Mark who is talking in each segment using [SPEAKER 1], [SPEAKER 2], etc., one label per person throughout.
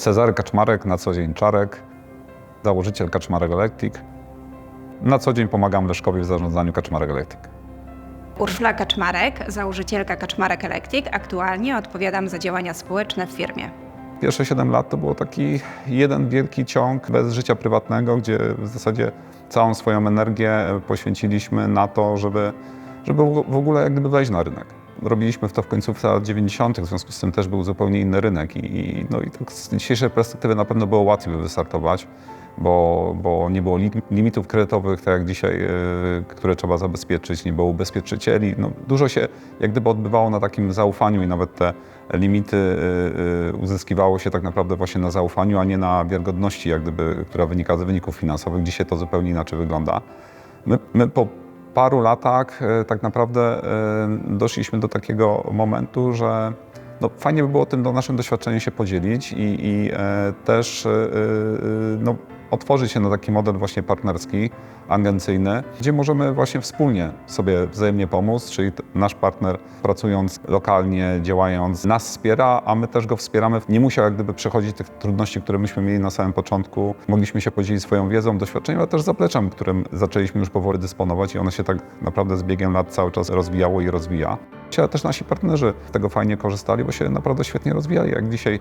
[SPEAKER 1] Cezary Kaczmarek, na co dzień Czarek, założyciel Kaczmarek Electric. Na co dzień pomagam Leszkowi w zarządzaniu Kaczmarek Electric.
[SPEAKER 2] Urszula Kaczmarek, założycielka Kaczmarek Electric. Aktualnie odpowiadam za działania społeczne w firmie.
[SPEAKER 1] Pierwsze 7 lat to było taki jeden wielki ciąg bez życia prywatnego, gdzie w zasadzie całą swoją energię poświęciliśmy na to, żeby, żeby w ogóle jak gdyby wejść na rynek. Robiliśmy w to w końcówce lat 90., w związku z tym też był zupełnie inny rynek i, no i tak z dzisiejszej perspektywy na pewno było łatwiej wystartować, bo, bo nie było li- limitów kredytowych, tak jak dzisiaj, yy, które trzeba zabezpieczyć, nie było ubezpieczycieli. No, dużo się jak gdyby odbywało na takim zaufaniu i nawet te limity yy, uzyskiwało się tak naprawdę właśnie na zaufaniu, a nie na wiarygodności, jak gdyby, która wynika z wyników finansowych. Dzisiaj to zupełnie inaczej wygląda. My, my po paru latach e, tak naprawdę e, doszliśmy do takiego momentu, że no, fajnie by było tym do naszym doświadczeniem się podzielić i, i e, też e, e, no, otworzyć się na taki model właśnie partnerski, agencyjny, gdzie możemy właśnie wspólnie sobie wzajemnie pomóc, czyli nasz partner pracując lokalnie, działając, nas wspiera, a my też go wspieramy. Nie musiał jak gdyby przechodzić tych trudności, które myśmy mieli na samym początku. Mogliśmy się podzielić swoją wiedzą, doświadczeniem, ale też zapleczem, którym zaczęliśmy już powoli dysponować i ono się tak naprawdę z biegiem lat cały czas rozwijało i rozwija. Ale też nasi partnerzy z tego fajnie korzystali, bo się naprawdę świetnie rozwijali. Jak dzisiaj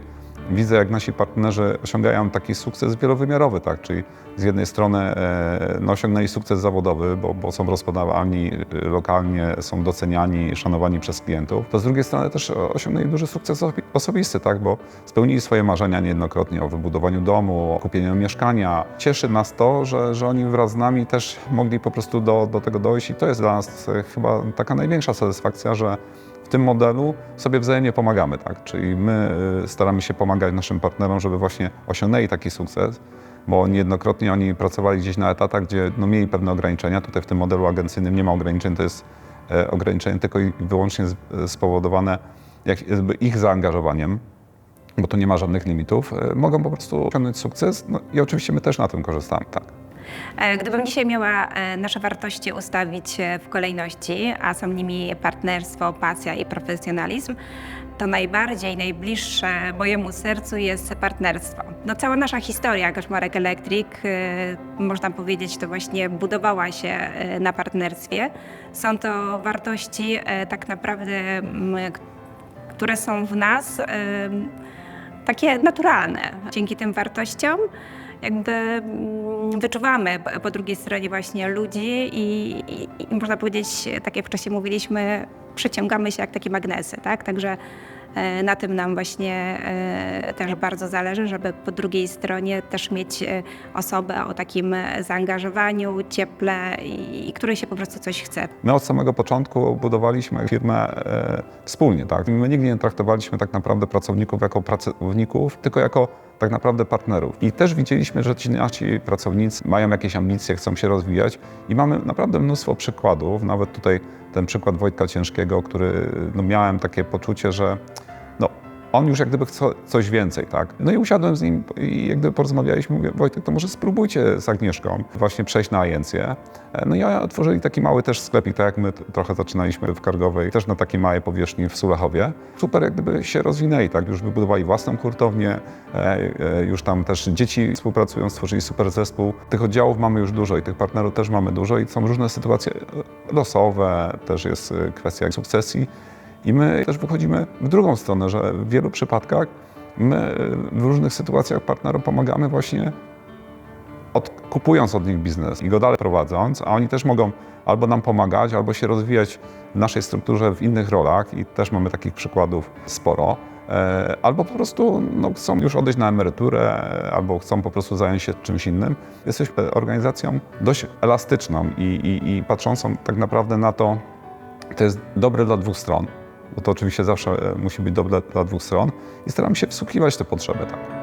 [SPEAKER 1] widzę, jak nasi partnerzy osiągają taki sukces wielowymiarowy, tak? czyli z jednej strony e, no, osiągnęli sukces zawodowy, bo, bo są rozpoznawani e, lokalnie, są doceniani, szanowani przez klientów, to z drugiej strony też osiągnęli duży sukces obi- osobisty, tak? bo spełnili swoje marzenia niejednokrotnie o wybudowaniu domu, o kupieniu mieszkania. Cieszy nas to, że, że oni wraz z nami też mogli po prostu do, do tego dojść i to jest dla nas e, chyba taka największa satysfakcja, że w tym modelu sobie wzajemnie pomagamy, tak? Czyli my y, staramy się pomagać naszym partnerom, żeby właśnie osiągnęli taki sukces, bo niejednokrotnie oni pracowali gdzieś na etatach, gdzie no, mieli pewne ograniczenia. Tutaj w tym modelu agencyjnym nie ma ograniczeń, to jest e, ograniczenie tylko i wyłącznie z- spowodowane ich zaangażowaniem, bo tu nie ma żadnych limitów. E, Mogą po prostu osiągnąć sukces no, i oczywiście my też na tym korzystamy, tak.
[SPEAKER 2] E, Gdybym dzisiaj miała e, nasze wartości ustawić e, w kolejności, a są nimi partnerstwo, pasja i profesjonalizm, to najbardziej najbliższe mojemu sercu jest partnerstwo. No, cała nasza historia Koszmarek Electric, można powiedzieć, to właśnie budowała się na partnerstwie. Są to wartości tak naprawdę, które są w nas takie naturalne. Dzięki tym wartościom jakby mm, wyczuwamy po- drugiej stronie właśnie ludzi i, i, i można powiedzieć, tak jak wcześniej mówiliśmy, przyciągamy się jak takie magnesy, tak? Także na tym nam właśnie e, też bardzo zależy, żeby po drugiej stronie też mieć e, osobę o takim zaangażowaniu, cieple i, której się po prostu coś chce.
[SPEAKER 1] My od samego początku budowaliśmy firmę e, wspólnie. Tak? My nigdy nie traktowaliśmy tak naprawdę pracowników jako pracowników, tylko jako tak naprawdę partnerów. I też widzieliśmy, że ci nasi pracownicy mają jakieś ambicje, chcą się rozwijać i mamy naprawdę mnóstwo przykładów. Nawet tutaj ten przykład Wojtka Ciężkiego, który no, miałem takie poczucie, że on już jak gdyby chce coś więcej, tak? No i usiadłem z nim i jak gdyby porozmawialiśmy, mówię, Wojtek, to może spróbujcie z Agnieszką właśnie przejść na agencję. E, No i otworzyli taki mały też sklepik, tak jak my trochę zaczynaliśmy w Kargowej, też na takiej małej powierzchni w Sulechowie. Super jak gdyby się rozwinęli, tak? Już wybudowali własną hurtownię, e, e, już tam też dzieci współpracują, stworzyli super zespół. Tych oddziałów mamy już dużo i tych partnerów też mamy dużo i są różne sytuacje losowe, też jest kwestia sukcesji. I my też wychodzimy w drugą stronę, że w wielu przypadkach my e, w różnych sytuacjach partnerom pomagamy właśnie od, kupując od nich biznes i go dalej prowadząc, a oni też mogą albo nam pomagać, albo się rozwijać w naszej strukturze w innych rolach i też mamy takich przykładów sporo. E, Albo po prostu no, chcą już odejść na emeryturę, e, albo chcą po prostu zająć się czymś innym. Jesteśmy organizacją dość elastyczną i, i, i patrzącą tak naprawdę na to, to jest dobre dla dwóch stron, bo to oczywiście zawsze e, musi być dobre dla dwóch stron i staramy się wsłuchiwać te potrzeby. Tak.